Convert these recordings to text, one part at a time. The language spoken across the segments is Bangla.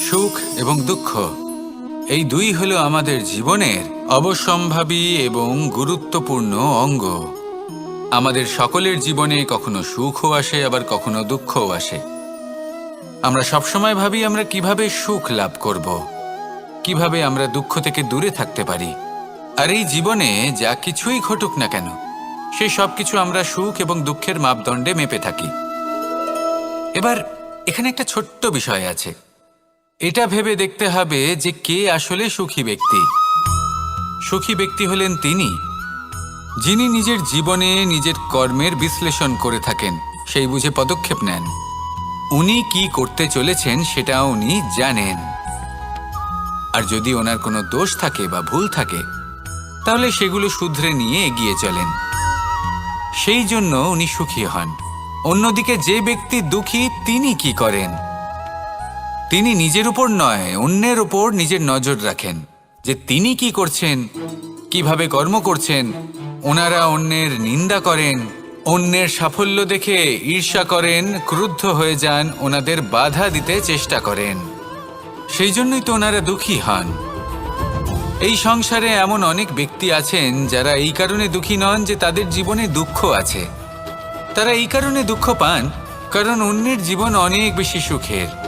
সুখ এবং দুঃখ। এই দুই হলো আমাদের জীবনের অবশ্যম্ভাবী এবং গুরুত্বপূর্ণ অঙ্গ। আমাদের সকলের জীবনে কখনো সুখও আসে, আবার কখনো দুঃখও আসে। আমরা সবসময় ভাবি আমরা কীভাবে সুখ লাভ করব, কীভাবে আমরা দুঃখ থেকে দূরে থাকতে পারি। আর এই জীবনে যা কিছুই ঘটুক না কেন সেই সব কিছু আমরা সুখ এবং দুঃখের মাপদণ্ডে মেপে থাকি। এবার এখানে একটা ছোট্ট বিষয় আছে। এটা ভেবে দেখতে হবে যে কে আসলে সুখী ব্যক্তি। সুখী ব্যক্তি হলেন তিনি, যিনি নিজের জীবনে নিজের কর্মের বিশ্লেষণ করে থাকেন, সেই বুঝে পদক্ষেপ নেন। উনি কি করতে চলেছেন সেটা উনি জানেন। আর যদি ওনার কোনো দোষ থাকে বা ভুল থাকে, তাহলে সেগুলো শুধরে নিয়ে এগিয়ে চলেন। সেই জন্য উনি সুখী হন। অন্যদিকে যে ব্যক্তি দুঃখী, তিনি কি করেন? তিনি নিজের উপর নয়, অন্যের উপর নিজের নজর রাখেন। যে তিনি কি করছেন, কীভাবে কর্ম করছেন, ওনারা অন্যের নিন্দা করেন, অন্যের সাফল্য দেখে ঈর্ষা করেন, ক্রুদ্ধ হয়ে যান, ওনাদের বাধা দিতে চেষ্টা করেন। সেই জন্যই তো ওনারা দুঃখী হন। এই সংসারে এমন অনেক ব্যক্তি আছেন যারা এই কারণে দুঃখী নন যে তাদের জীবনে দুঃখ আছে। তারা এই কারণে দুঃখ পান, কারণ অন্যের জীবন অনেক বেশি সুখের।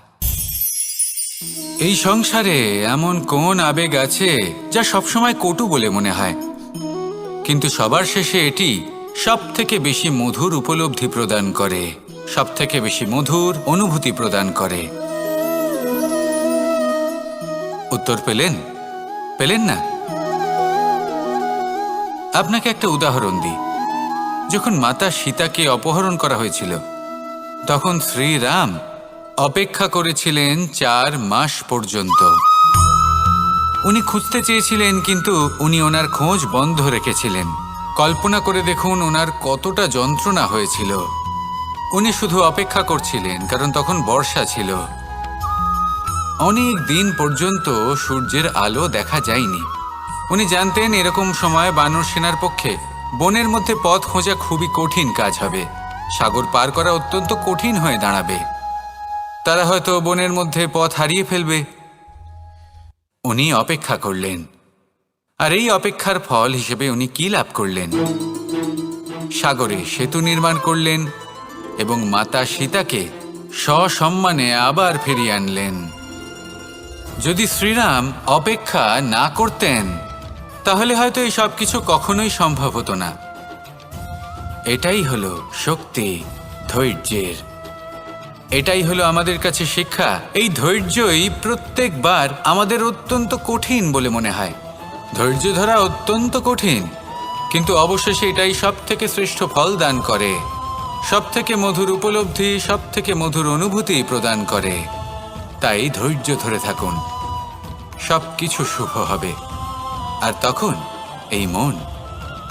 এই সংসারে এমন কোন আবেগ আছে যা সবসময় কটু বলে মনে হয়? কিন্তু সবার শেষে এটি সব থেকে বেশি মধুর উপলব্ধি প্রদান করে সব থেকে বেশি মধুর অনুভূতি প্রদান করে। উত্তর পেলেন? পেলেন না? আপনাকে একটা উদাহরণ দিই। যখন মাতা সীতাকে অপহরণ করা হয়েছিল, তখন শ্রীরাম অপেক্ষা করেছিলেন চার মাস পর্যন্ত। উনি খুঁজতে চেয়েছিলেন, কিন্তু উনি ওনার খোঁজ বন্ধ রেখেছিলেন। কল্পনা করে দেখুন ওনার কতটা যন্ত্রণা হয়েছিল। উনি শুধু অপেক্ষা করছিলেন, কারণ তখন বর্ষা ছিল। অনেক দিন পর্যন্ত সূর্যের আলো দেখা যায়নি। উনি জানতেন এরকম সময় বানর সেনার পক্ষে বনের মধ্যে পথ খোঁজা খুবই কঠিন কাজ হবে। সাগর পার করা অত্যন্ত কঠিন হয়ে দাঁড়াবে। তারা হয়তো বনের মধ্যে পথ হারিয়ে ফেলবে। উনি অপেক্ষা করলেন। আর এই অপেক্ষার ফল হিসেবে উনি কি লাভ করলেন? সাগরে সেতু নির্মাণ করলেন এবং মাতা সীতাকে সসম্মানে আবার ফিরিয়ে আনলেন। যদি শ্রীরাম অপেক্ষা না করতেন, তাহলে হয়তো এই সব কিছু কখনোই সম্ভব হতো না। এটাই হলো শক্তি ধৈর্যের এটাই হলো আমাদের কাছে শিক্ষা। এই ধৈর্যই প্রত্যেকবার আমাদের অত্যন্ত কঠিন বলে মনে হয়। ধৈর্য ধরা অত্যন্ত কঠিন, কিন্তু অবশেষে এটাই সব থেকে শ্রেষ্ঠ ফল দান করে। সব থেকে মধুর উপলব্ধি সব থেকে মধুর অনুভূতি প্রদান করে। তাই ধৈর্য ধরে থাকুন। সব কিছু শুভ হবে। আর তখন এই মন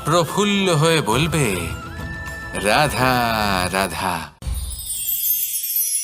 প্রফুল্ল হয়ে বলবে, রাধা রাধা।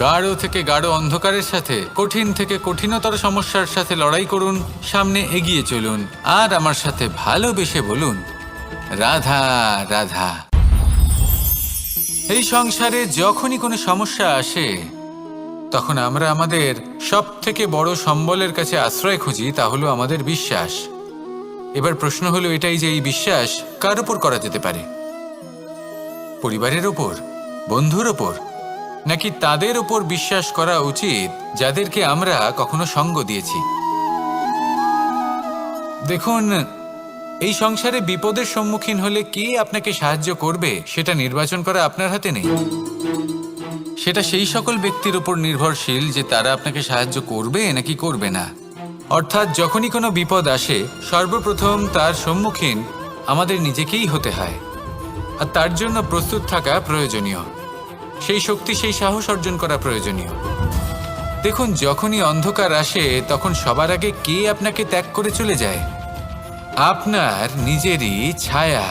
গাঢ় থেকে গাঢ় অন্ধকারের সাথে, কঠিন থেকে কঠিনতর সমস্যার সাথে লড়াই করুন, সামনে এগিয়ে চলুন, আর আমার সাথে ভালোবেসে বলুন, রাধা রাধা। এই সংসারে যখনই কোনো সমস্যা আসে, তখন আমরা আমাদের সব থেকে বড় সম্বলের কাছে আশ্রয় খুঁজি, তা হলো আমাদের বিশ্বাস। এবার প্রশ্ন হলো এটাই যে এই বিশ্বাস কার উপর করা যেতে পারে? পরিবারের ওপর বন্ধুর ওপর নাকি তাদের ওপর বিশ্বাস করা উচিত যাদেরকে আমরা কখনো সঙ্গ দিয়েছি? দেখুন, এই সংসারে বিপদের সম্মুখীন হলে কে আপনাকে সাহায্য করবে সেটা নির্বাচন করা আপনার হাতে নেই। সেটা সেই সকল ব্যক্তির উপর নির্ভরশীল যে তারা আপনাকে সাহায্য করবে নাকি করবে না। অর্থাৎ যখনই কোনো বিপদ আসে, সর্বপ্রথম তার সম্মুখীন আমাদের নিজেকেই হতে হয়। আর তার জন্য প্রস্তুত থাকা প্রয়োজনীয়। সেই শক্তি, সেই সাহস অর্জন করা প্রয়োজনীয়। দেখুন, যখনই অন্ধকার আসে, তখন সবার আগে কে আপনাকে ত্যাগ করে চলে যায়? আপনার নিজেরই ছায়া।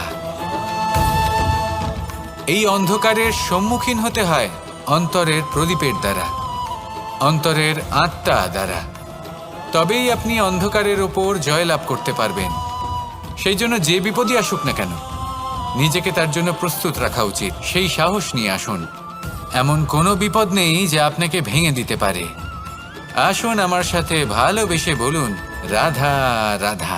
এই অন্ধকারের সম্মুখীন হতে হয় অন্তরের প্রদীপের দ্বারা, অন্তরের আত্মা দ্বারা। তবেই আপনি অন্ধকারের ওপর জয়লাভ করতে পারবেন। সেই জন্য যে বিপদই আসুক না কেন, নিজেকে তার জন্য প্রস্তুত রাখা উচিত। সেই সাহস নিয়ে আসুন। এমন কোনো বিপদ নেই যে আপনাকে ভেঙে দিতে পারে। আসুন আমার সাথে ভালোবেসে বলুন, রাধা রাধা।